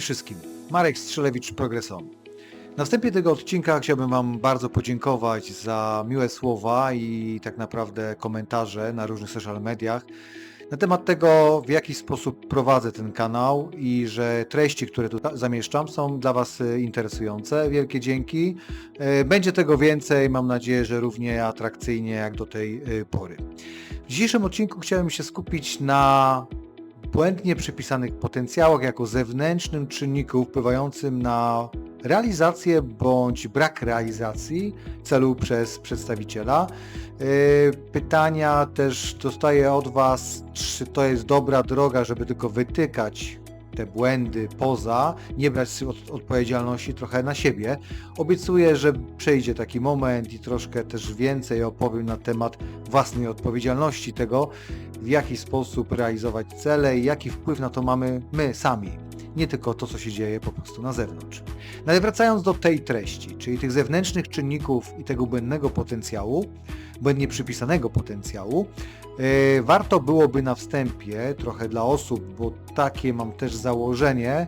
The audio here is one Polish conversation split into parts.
Wszystkim, Marek Strzelewicz Progreson. Na wstępie tego odcinka chciałbym Wam bardzo podziękować za miłe słowa i tak naprawdę komentarze na różnych social mediach na temat tego, w jaki sposób prowadzę ten kanał i że treści, które tu zamieszczam są dla Was e, interesujące. Wielkie dzięki. E, Będzie tego więcej, mam nadzieję, że równie atrakcyjnie jak do tej e, pory. W dzisiejszym odcinku chciałem się skupić na błędnie przypisanych potencjałach jako zewnętrznym czynniku wpływającym na realizację bądź brak realizacji celu przez przedstawiciela. Yy, Pytania też dostaję od Was, czy to jest dobra droga, żeby tylko wytykać te błędy poza, nie brać od, odpowiedzialności trochę na siebie. Obiecuję, że przejdzie taki moment i troszkę też więcej opowiem na temat własnej odpowiedzialności tego, w jaki sposób realizować cele i jaki wpływ na to mamy my sami. Nie tylko to, co się dzieje po prostu na zewnątrz. No ale wracając do tej treści, czyli tych zewnętrznych czynników i tego błędnego potencjału, błędnie przypisanego potencjału, yy, warto byłoby na wstępie trochę dla osób, bo takie mam też założenie,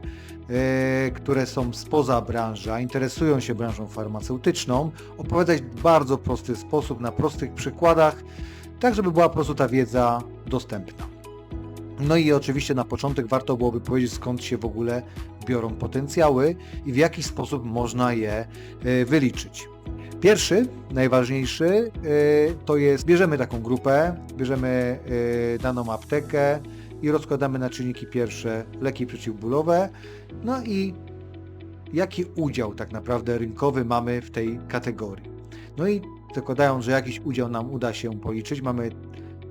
yy, które są spoza branży, a interesują się branżą farmaceutyczną, opowiadać w bardzo prosty sposób, na prostych przykładach, tak żeby była po prostu ta wiedza dostępna. No i oczywiście na początek warto byłoby powiedzieć skąd się w ogóle biorą potencjały i w jaki sposób można je y, wyliczyć. Pierwszy, najważniejszy, y, to jest bierzemy taką grupę, bierzemy y, daną aptekę i rozkładamy na czynniki pierwsze leki przeciwbólowe, no i jaki udział tak naprawdę rynkowy mamy w tej kategorii. No i zakładając, że jakiś udział nam uda się policzyć, mamy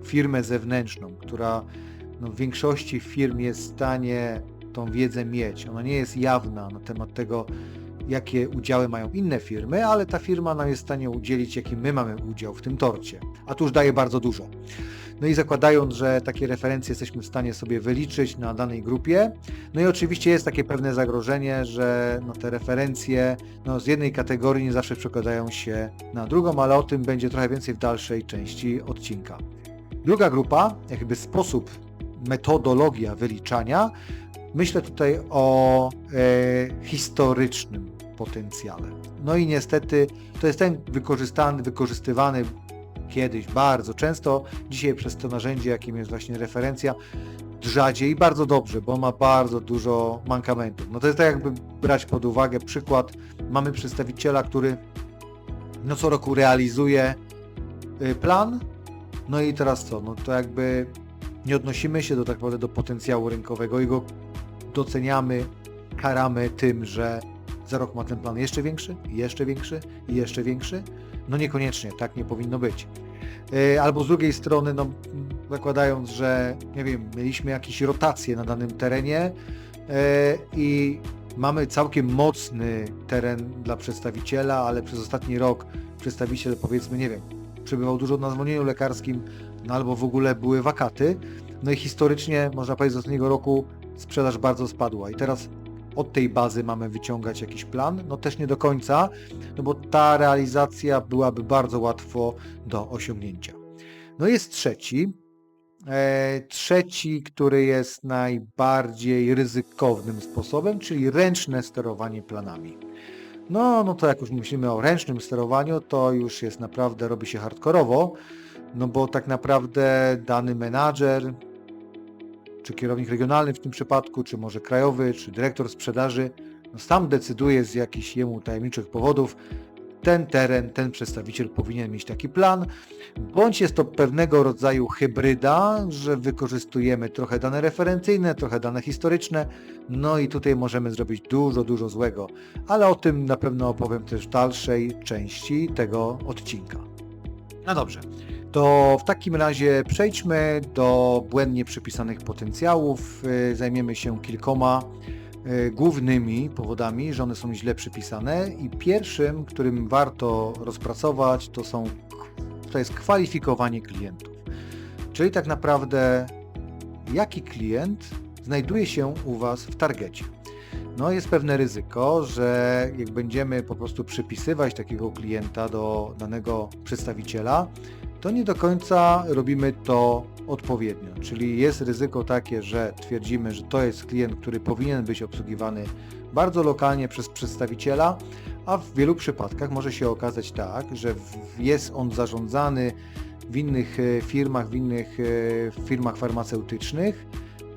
firmę zewnętrzną, która no, w większości firm jest w stanie tą wiedzę mieć. Ona nie jest jawna na temat tego, jakie udziały mają inne firmy, ale ta firma nam jest w stanie udzielić, jaki my mamy udział w tym torcie. A tu już daje bardzo dużo. No i zakładając, że takie referencje jesteśmy w stanie sobie wyliczyć na danej grupie, no i oczywiście jest takie pewne zagrożenie, że no te referencje no z jednej kategorii nie zawsze przekładają się na drugą, ale o tym będzie trochę więcej w dalszej części odcinka. Druga grupa, jakby sposób, metodologia wyliczania, myślę tutaj o e, historycznym potencjale. No i niestety to jest ten wykorzystany, wykorzystywany kiedyś bardzo często, dzisiaj przez to narzędzie, jakim jest właśnie referencja, rzadziej i bardzo dobrze, bo ma bardzo dużo mankamentów. No to jest tak jakby brać pod uwagę przykład, mamy przedstawiciela, który no co roku realizuje y, plan, no i teraz co, no to jakby nie odnosimy się do tak naprawdę do potencjału rynkowego i go doceniamy, karamy tym, że za rok ma ten plan jeszcze większy, jeszcze większy i jeszcze większy. No niekoniecznie, tak nie powinno być. Yy, Albo z drugiej strony, no, zakładając, że nie wiem, mieliśmy jakieś rotacje na danym terenie yy, i mamy całkiem mocny teren dla przedstawiciela, ale przez ostatni rok przedstawiciel powiedzmy, nie wiem, przebywał dużo na zwolnieniu lekarskim, no albo w ogóle były wakaty. No i historycznie, można powiedzieć, z ostatniego roku sprzedaż bardzo spadła i teraz od tej bazy mamy wyciągać jakiś plan? No też nie do końca, no bo ta realizacja byłaby bardzo łatwo do osiągnięcia. No jest trzeci, e, trzeci, który jest najbardziej ryzykownym sposobem, czyli ręczne sterowanie planami. No, no to jak już myślimy o ręcznym sterowaniu, to już jest naprawdę, robi się hardkorowo, no bo tak naprawdę dany menadżer, czy kierownik regionalny w tym przypadku, czy może krajowy, czy dyrektor sprzedaży, no sam decyduje z jakichś jemu tajemniczych powodów, ten teren, ten przedstawiciel powinien mieć taki plan, bądź jest to pewnego rodzaju hybryda, że wykorzystujemy trochę dane referencyjne, trochę dane historyczne, no i tutaj możemy zrobić dużo, dużo złego, ale o tym na pewno opowiem też w dalszej części tego odcinka. No dobrze, to w takim razie przejdźmy do błędnie przypisanych potencjałów. Zajmiemy się kilkoma głównymi powodami, że one są źle przypisane i pierwszym, którym warto rozpracować, to są to jest kwalifikowanie klientów. Czyli tak naprawdę jaki klient znajduje się u Was w targecie. No jest pewne ryzyko, że jak będziemy po prostu przypisywać takiego klienta do danego przedstawiciela, to nie do końca robimy to odpowiednio. Czyli jest ryzyko takie, że twierdzimy, że to jest klient, który powinien być obsługiwany bardzo lokalnie przez przedstawiciela, a w wielu przypadkach może się okazać tak, że jest on zarządzany w innych e, firmach, w innych e, firmach farmaceutycznych,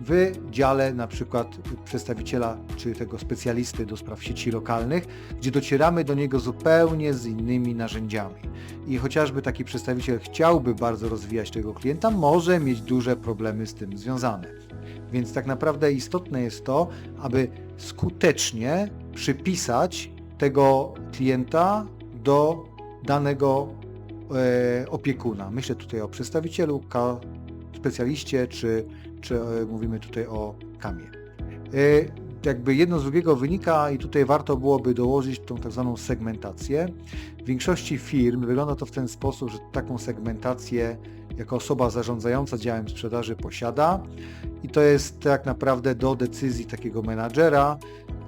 w dziale na przykład przedstawiciela czy tego specjalisty do spraw sieci lokalnych, gdzie docieramy do niego zupełnie z innymi narzędziami. I chociażby taki przedstawiciel chciałby bardzo rozwijać tego klienta, może mieć duże problemy z tym związane. Więc tak naprawdę istotne jest to, aby skutecznie przypisać tego klienta do danego e, opiekuna. Myślę tutaj o przedstawicielu, specjaliście, czy, czy e, mówimy tutaj o kamie. E, jakby jedno z drugiego wynika i tutaj warto byłoby dołożyć tą tak zwaną segmentację. W większości firm wygląda to w ten sposób, że taką segmentację jako osoba zarządzająca działem sprzedaży posiada i to jest tak naprawdę do decyzji takiego menadżera,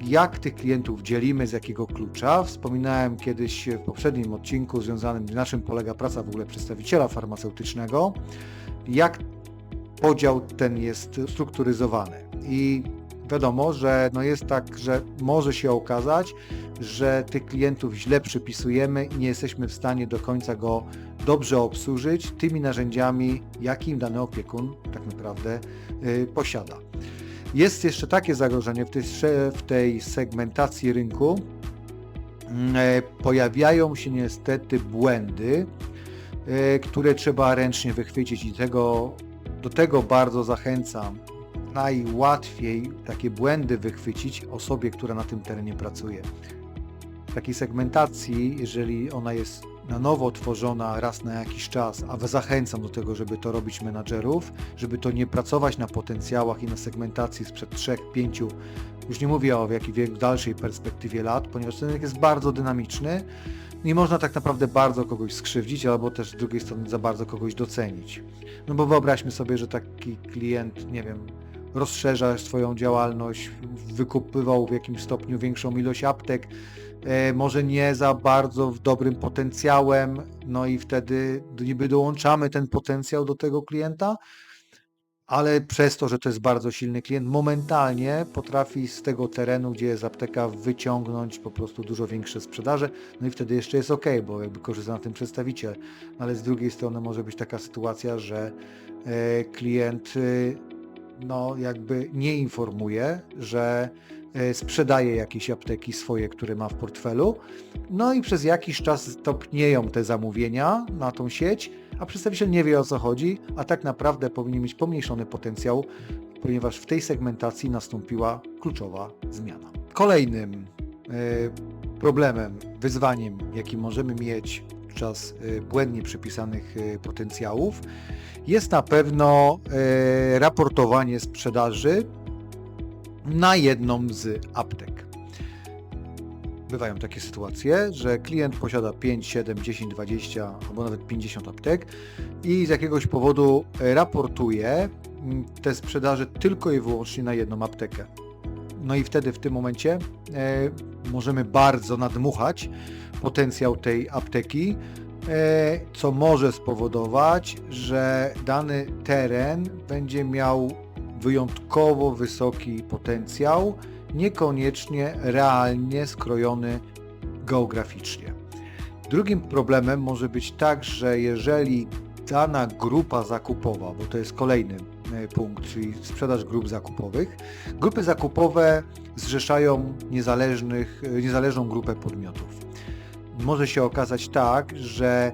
jak tych klientów dzielimy, z jakiego klucza. Wspominałem kiedyś w poprzednim odcinku związanym, na czym polega praca w ogóle przedstawiciela farmaceutycznego, jak podział ten jest strukturyzowany. I wiadomo, że no jest tak, że może się okazać, że tych klientów źle przypisujemy i nie jesteśmy w stanie do końca go dobrze obsłużyć tymi narzędziami, jakim dany opiekun tak naprawdę yy, posiada. Jest jeszcze takie zagrożenie w tej, w tej segmentacji rynku. Yy, pojawiają się niestety błędy, yy, które trzeba ręcznie wychwycić i tego, do tego bardzo zachęcam najłatwiej takie błędy wychwycić osobie, która na tym terenie pracuje. W takiej segmentacji, jeżeli ona jest na nowo tworzona raz na jakiś czas, a zachęcam do tego, żeby to robić menadżerów, żeby to nie pracować na potencjałach i na segmentacji sprzed 3-5, już nie mówię o jakiej dalszej perspektywie lat, ponieważ ten rynek jest bardzo dynamiczny, nie można tak naprawdę bardzo kogoś skrzywdzić, albo też z drugiej strony za bardzo kogoś docenić. No bo wyobraźmy sobie, że taki klient, nie wiem, rozszerza swoją działalność, wykupywał w jakimś stopniu większą ilość aptek, e, może nie za bardzo w dobrym potencjałem, no i wtedy niby dołączamy ten potencjał do tego klienta, ale przez to, że to jest bardzo silny klient, momentalnie potrafi z tego terenu, gdzie jest apteka, wyciągnąć po prostu dużo większe sprzedaże, no i wtedy jeszcze jest ok, bo jakby korzysta na tym przedstawiciel, ale z drugiej strony może być taka sytuacja, że e, klient e, no jakby nie informuje, że e, sprzedaje jakieś apteki swoje, które ma w portfelu. No i przez jakiś czas topnieją te zamówienia na tą sieć, a przedstawiciel nie wie o co chodzi, a tak naprawdę powinien mieć pomniejszony potencjał, ponieważ w tej segmentacji nastąpiła kluczowa zmiana. Kolejnym e, problemem, wyzwaniem, jaki możemy mieć podczas e, błędnie przypisanych potencjałów, jest na pewno e, raportowanie sprzedaży na jedną z aptek. Bywają takie sytuacje, że klient posiada 5, 7, 10, 20 albo nawet 50 aptek i z jakiegoś powodu raportuje te sprzedaże tylko i wyłącznie na jedną aptekę. No i wtedy w tym momencie e, możemy bardzo nadmuchać potencjał tej apteki, E, co może spowodować, że dany teren będzie miał wyjątkowo wysoki potencjał, niekoniecznie realnie skrojony geograficznie. Drugim problemem może być tak, że jeżeli dana grupa zakupowa, bo to jest kolejny e, punkt, czyli sprzedaż grup zakupowych, grupy zakupowe zrzeszają niezależnych, e, niezależną grupę podmiotów może się okazać tak, że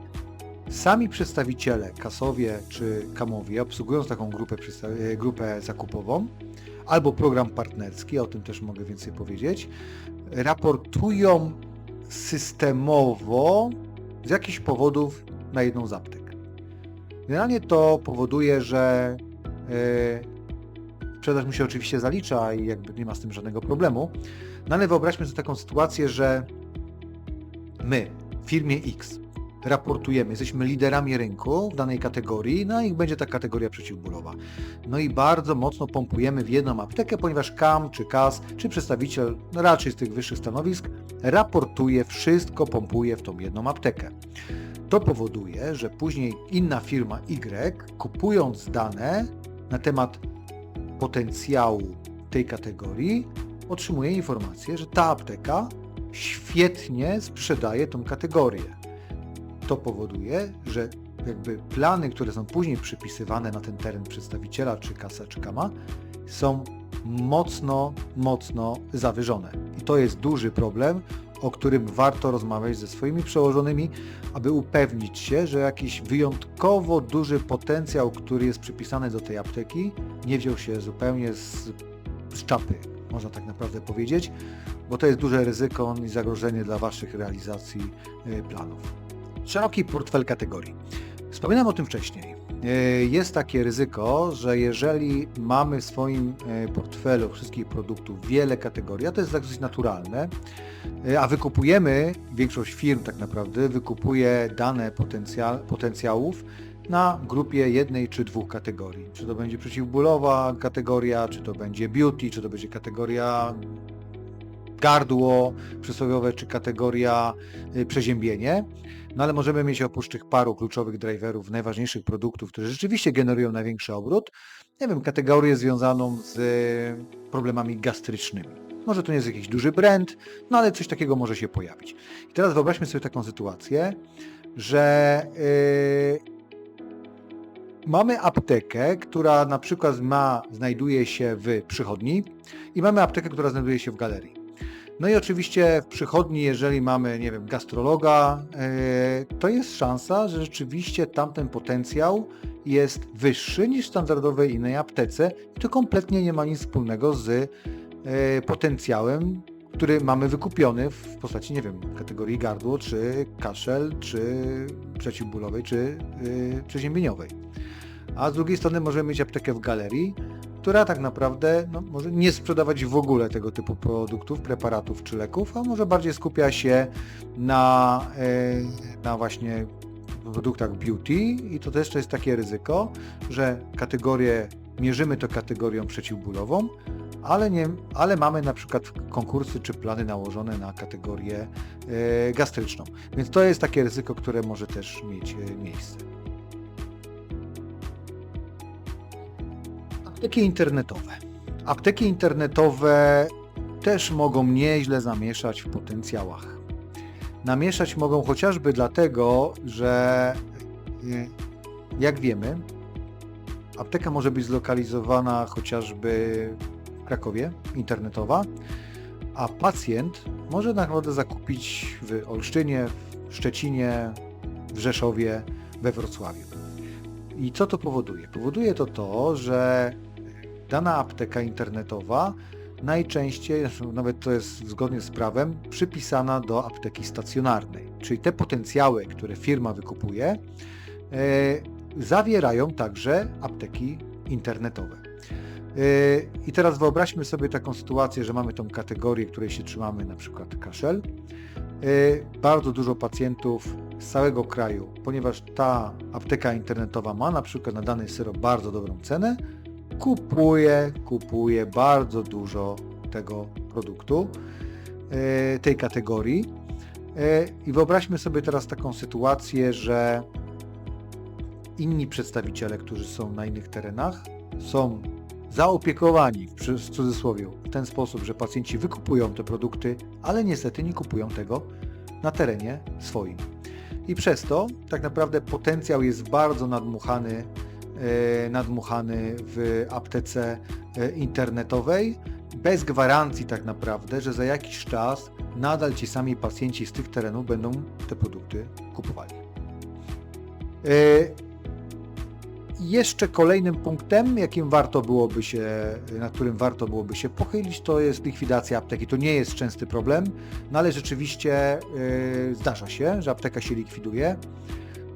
sami przedstawiciele kasowie czy kamowie, obsługując taką grupę, e, grupę zakupową albo program partnerski, o tym też mogę więcej powiedzieć, raportują systemowo z jakichś powodów na jedną z aptek. Generalnie to powoduje, że yy, sprzedaż mu się oczywiście zalicza i jakby nie ma z tym żadnego problemu, no ale wyobraźmy sobie taką sytuację, że my w firmie X raportujemy, jesteśmy liderami rynku w danej kategorii, no i będzie ta kategoria przeciwbólowa. No i bardzo mocno pompujemy w jedną aptekę, ponieważ KAM czy KAS, czy przedstawiciel raczej z tych wyższych stanowisk raportuje wszystko, pompuje w tą jedną aptekę. To powoduje, że później inna firma Y, kupując dane na temat potencjału tej kategorii, otrzymuje informację, że ta apteka świetnie sprzedaje tą kategorię. To powoduje, że jakby plany, które są później przypisywane na ten teren przedstawiciela, czy kasa, czy kama, są mocno, mocno zawyżone. I to jest duży problem, o którym warto rozmawiać ze swoimi przełożonymi, aby upewnić się, że jakiś wyjątkowo duży potencjał, który jest przypisany do tej apteki, nie wziął się zupełnie z, z czapy, można tak naprawdę powiedzieć, bo to jest duże ryzyko i zagrożenie dla Waszych realizacji y, planów. Szeroki portfel kategorii. Wspominałem o tym wcześniej. E, Jest takie ryzyko, że jeżeli mamy w swoim e, portfelu wszystkich produktów wiele kategorii, a to jest dosyć naturalne, e, a wykupujemy, większość firm tak naprawdę wykupuje dane potencjał, potencjałów na grupie jednej czy dwóch kategorii. Czy to będzie przeciwbólowa kategoria, czy to będzie beauty, czy to będzie kategoria gardło przysłowiowe, czy kategoria y, przeziębienie. No ale możemy mieć oprócz tych paru kluczowych driverów, najważniejszych produktów, które rzeczywiście generują największy obrót, nie wiem, kategorię związaną z y, problemami gastrycznymi. Może to nie jest jakiś duży brand, no ale coś takiego może się pojawić. I teraz wyobraźmy sobie taką sytuację, że yy, mamy aptekę, która na przykład ma, znajduje się w przychodni i mamy aptekę, która znajduje się w galerii. No i oczywiście w przychodni, jeżeli mamy, nie wiem, gastrologa, yy, to jest szansa, że rzeczywiście tamten potencjał jest wyższy niż w standardowej innej aptece i to kompletnie nie ma nic wspólnego z yy, potencjałem, który mamy wykupiony w postaci, nie wiem, kategorii gardło, czy kaszel, czy przeciwbólowej, czy przeziębieniowej. A z drugiej strony możemy mieć aptekę w galerii, która tak naprawdę no, może nie sprzedawać w ogóle tego typu produktów, preparatów czy leków, a może bardziej skupia się na, e, na właśnie produktach beauty i to też to jest takie ryzyko, że kategorię, mierzymy to kategorią przeciwbólową, ale, nie, ale mamy na przykład konkursy czy plany nałożone na kategorię e, gastryczną. Więc to jest takie ryzyko, które może też mieć e, miejsce. Apteki internetowe. Apteki internetowe też mogą nieźle zamieszać w potencjałach. Namieszać mogą chociażby dlatego, że y, jak wiemy, apteka może być zlokalizowana chociażby w Krakowie, internetowa, a pacjent może naprawdę zakupić w Olsztynie, w Szczecinie, w Rzeszowie, we Wrocławiu. I co to powoduje? Powoduje to to, że dana apteka internetowa najczęściej, nawet to jest zgodnie z prawem, przypisana do apteki stacjonarnej. Czyli te potencjały, które firma wykupuje, e, zawierają także apteki internetowe. E, I teraz wyobraźmy sobie taką sytuację, że mamy tą kategorię, której się trzymamy, na przykład kaszel. E, bardzo dużo pacjentów z całego kraju, ponieważ ta apteka internetowa ma na przykład na dany syrop bardzo dobrą cenę, kupuje, kupuje bardzo dużo tego produktu, e, tej kategorii. E, I wyobraźmy sobie teraz taką sytuację, że inni przedstawiciele, którzy są na innych terenach, są zaopiekowani w cudzysłowie w ten sposób, że pacjenci wykupują te produkty, ale niestety nie kupują tego na terenie swoim. I przez to tak naprawdę potencjał jest bardzo nadmuchany nadmuchany w aptece e, internetowej, bez gwarancji tak naprawdę, że za jakiś czas nadal ci sami pacjenci z tych terenów będą te produkty kupowali. E, jeszcze kolejnym punktem, jakim warto byłoby się, na którym warto byłoby się pochylić, to jest likwidacja apteki. To nie jest częsty problem, no ale rzeczywiście zdarza się, że apteka się likwiduje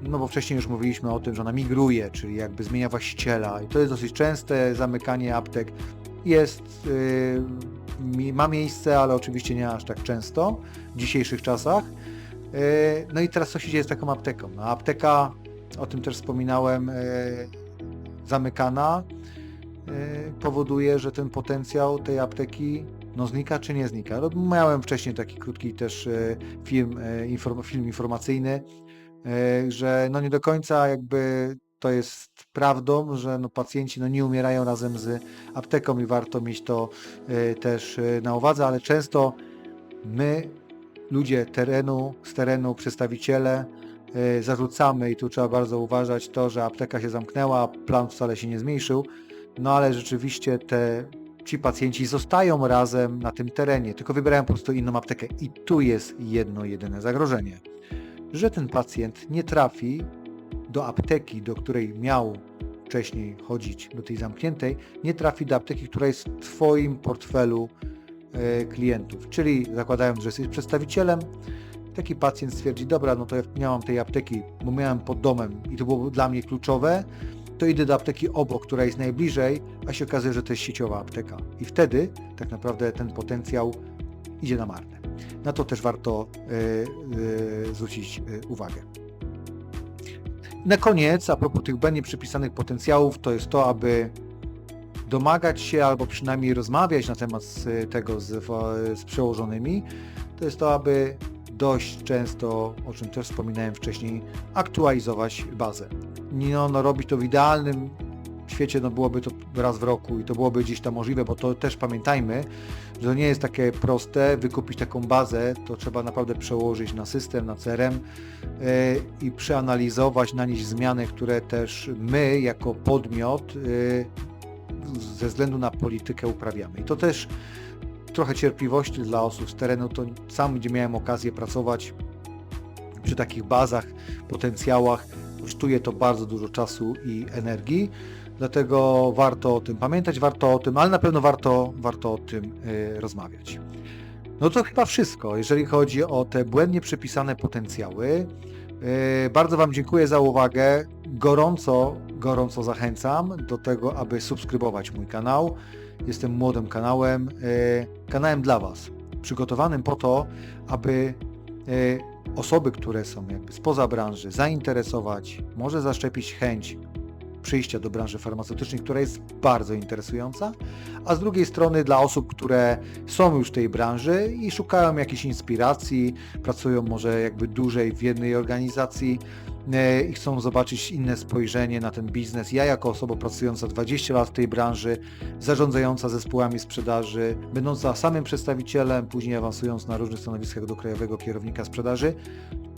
no bo wcześniej już mówiliśmy o tym, że ona migruje, czyli jakby zmienia właściciela i to jest dosyć częste zamykanie aptek. Jest, yy, ma miejsce, ale oczywiście nie aż tak często w dzisiejszych czasach. Yy, no i teraz co się dzieje z taką apteką? No, apteka, o tym też wspominałem, yy, zamykana yy, powoduje, że ten potencjał tej apteki no znika czy nie znika. No, miałem wcześniej taki krótki też yy, film, inform, film informacyjny, że no nie do końca jakby to jest prawdą, że no pacjenci no nie umierają razem z apteką i warto mieć to e, też e, na uwadze, ale często my, ludzie terenu, z terenu, przedstawiciele, zarzucamy i tu trzeba bardzo uważać to, że apteka się zamknęła, plan wcale się nie zmniejszył, no ale rzeczywiście te, ci pacjenci zostają razem na tym terenie, tylko wybierają po prostu inną aptekę i tu jest jedno, jedyne zagrożenie, że ten pacjent nie trafi do apteki, do której miał wcześniej chodzić, do tej zamkniętej, nie trafi do apteki, która jest w Twoim portfelu e, klientów. Czyli zakładając, że jesteś przedstawicielem, taki pacjent stwierdzi, dobra, no to ja nie mam tej apteki, bo miałem pod domem i to było dla mnie kluczowe, to idę do apteki obok, która jest najbliżej, a się okazuje, że to jest sieciowa apteka. I wtedy tak naprawdę ten potencjał idzie na marne. Na to też warto e, e, zwrócić e, uwagę. Na koniec, a propos tych błędnie przypisanych potencjałów, to jest to, aby domagać się albo przynajmniej rozmawiać na temat tego z, z przełożonymi, to jest to, aby dość często, o czym też wspominałem wcześniej, aktualizować bazę. No, no robić to w idealnym świecie, no byłoby to raz w roku i to byłoby gdzieś tam możliwe, bo to też pamiętajmy, że to nie jest takie proste, wykupić taką bazę, to trzeba naprawdę przełożyć na system, na CRM yy, i przeanalizować, nanieść zmiany, które też my jako podmiot yy, ze względu na politykę uprawiamy. I to też trochę cierpliwości dla osób z terenu, to sam, gdzie miałem okazję pracować przy takich bazach, potencjałach, kosztuje to bardzo dużo czasu i energii, dlatego warto o tym pamiętać, warto o tym, ale na pewno warto, warto o tym y, rozmawiać. No to chyba wszystko, jeżeli chodzi o te błędnie przypisane potencjały. Y, bardzo Wam dziękuję za uwagę. Gorąco, gorąco zachęcam do tego, aby subskrybować mój kanał. Jestem młodym kanałem, y, kanałem dla Was, przygotowanym po to, aby osoby, które są jakby spoza branży, zainteresować, może zaszczepić chęć przyjścia do branży farmaceutycznej, która jest bardzo interesująca, a z drugiej strony dla osób, które są już w tej branży i szukają jakiejś inspiracji, pracują może jakby dłużej w jednej organizacji i chcą zobaczyć inne spojrzenie na ten biznes. Ja jako osoba pracująca 20 lat w tej branży, zarządzająca zespołami sprzedaży, będąca samym przedstawicielem, później awansując na różnych stanowiskach do krajowego kierownika sprzedaży,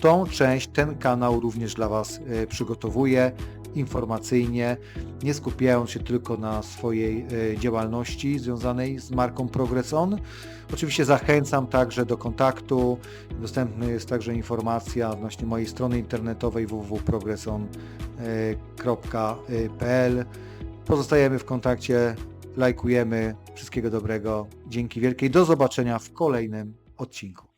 tą część, ten kanał również dla Was e, przygotowuję informacyjnie, nie skupiając się tylko na swojej e, działalności związanej z marką Progresson. Oczywiście zachęcam także do kontaktu. Dostępna jest także informacja odnośnie mojej strony internetowej www.progresson.pl. Pozostajemy w kontakcie, lajkujemy. Wszystkiego dobrego. Dzięki wielkiej. Do zobaczenia w kolejnym odcinku.